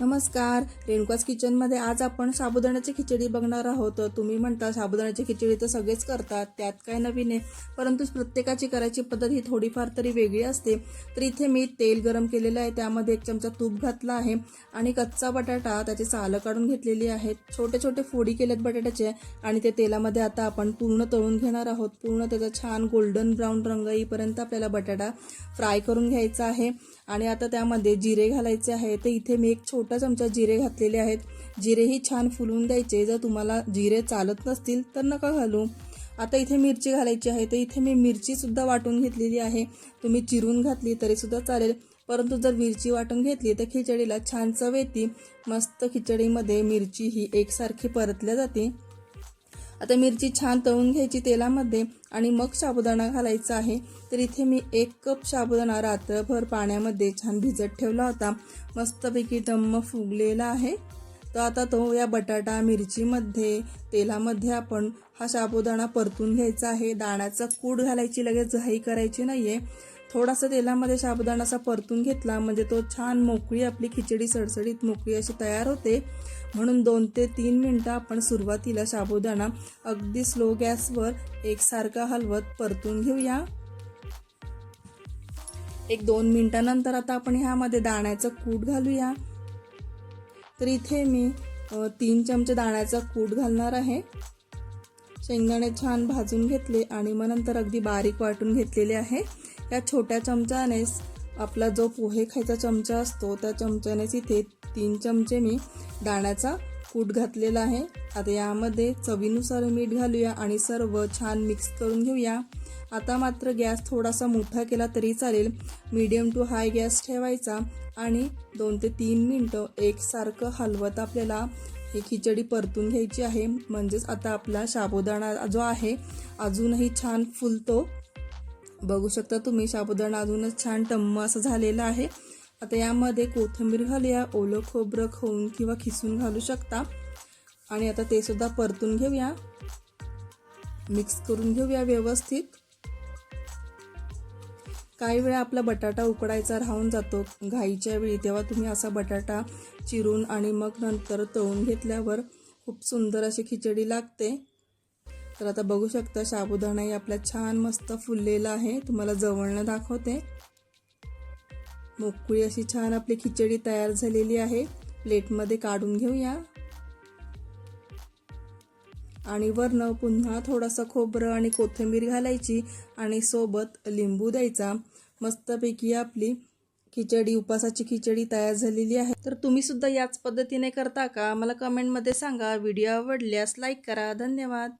नमस्कार. रेणुकाच किचनमध्ये आज आपण साबुदाण्याची खिचडी बघणार आहोत. तुम्ही म्हणता साबुदाण्याची खिचडी तर सगळेच करतात. त्यात काय नवीन आहे? परंतु प्रत्येकाची करायची पद्धत ही थोडीफार तरी वेगळी असते. तर इथे मी तेल गरम केलेलं आहे. त्यामध्ये एक चमचा तूप घातला आहे आणि कच्चा बटाटा त्याची सालं काढून घेतलेली आहेत. छोटे छोटे फोडी केलेत बटाट्याचे आणि ते तेलामध्ये आता आपण पूर्ण तळून घेणार आहोत. पूर्ण त्याचा छान गोल्डन ब्राऊन रंग येईपर्यंत आपल्याला बटाटा फ्राय करून घ्यायचा आहे. आणि आता त्यामध्ये जिरे घालायचे आहे. तर इथे मी एक छोटा चमचा जिरे घातलेले आहेत. जिरेही छान फुलवून द्यायचे. जर तुम्हाला जिरे चालत नसतील तर नका घालू. आता इथे मिरची घालायची आहे. तर इथे मी मिरचीसुद्धा वाटून घेतलेली आहे. तुम्ही चिरून घातली तरीसुद्धा चालेल. परंतु जर मिरची वाटून घेतली तर खिचडीला छान चव येते. मस्त खिचडीमध्ये मिरची ही एकसारखी परतल्या जाते. आता मिरची छान तळून घ्यायची तेलामध्ये आणि मग साबुदाणा घालायचा आहे. तर इथे मी एक कप साबुदाणा रात्रभर पाण्यामध्ये छान भिजत ठेवला होता. मस्तपैकी टम्म फुगलेला आहे. तर आता तो या बटाटा मिरचीमध्ये. तेलामध्ये आपण हा साबुदाणा परतून घ्यायचा आहे. दाण्याचा कूड घालायची लगेच घाई करायची नाही आहे थोडासा तेलामध्ये साबुदाणा असा परतून घेतला. म्हणजे तो छान मोकळी आपली खिचडी सडसडीत मोकळी अशी तयार होते. म्हणून दोन ते तीन मिनटं आपण सुरुवातीला साबुदाणा अगदी स्लो गॅसवर एकसारखा हलवत परतून घेऊया. एक दोन मिनटानंतर आता आपण ह्यामध्ये दाण्याचं कूट घालूया. तर इथे मी तीन चमचे दाण्याचा कूट घालणार आहे. शेंगदाणे छान भाजून घेतले आणि मग नंतर अगदी बारीक वाटून घेतलेले आहे. या छोट्या चमच्यानेच आपला जो पोहे खायचा चमचा असतो त्या चमच्यानेच इथे तीन चमचे मी दाण्याचा कूट घातलेला आहे. आता यामध्ये चवीनुसार मीठ घालूया आणि सर्व छान मिक्स करून घेऊया. आता मात्र गॅस थोडासा मोठा केला तरी चालेल. मीडियम टू हाय गॅस ठेवायचा आणि दोन ते तीन मिनटं एकसारखं हलवत आपल्याला ही खिचडी परतून घ्यायची आहे. म्हणजेच आता आपला साबुदाणा जो आहे अजूनही छान फुलतो. बघू शकता तुम्ही साबुदाणा अजूनच छान टम्म असं झालेलं आहे. आता यामध्ये कोथिंबीर घालूया ओलं खोबरं खाऊन किंवा खिसून घालू शकता. आणि आता ते सुद्धा परतून घेऊया. मिक्स करून घेऊया व्यवस्थित. काही वेळा आपला बटाटा उकडायचा राहून जातो. घाईच्या वेळी तेव्हा तुम्ही असा बटाटा चिरून आणि मग नंतर तळून घेतल्यावर खूप सुंदर अशी खिचडी लागते. तर आता बघू शकता साबुदाणाही आपला छान मस्त फुललेला आहे. तुम्हाला जवळनं दाखवते. मोकळी अशी छान आपली खिचडी तयार झालेली आहे. प्लेटमध्ये काढून घेऊया. आणि वरनं पुन्हा थोडंसं खोबरं आणि कोथिंबीर घालायची आणि सोबत लिंबू द्यायचा. मस्तपैकी आपली खिचडी उपासाची खिचडी तयार झालेली आहे. तर तुम्ही सुद्धा याच पद्धतीने करता का? मला कमेंटमध्ये सांगा. व्हिडिओ आवडल्यास लाईक करा. धन्यवाद.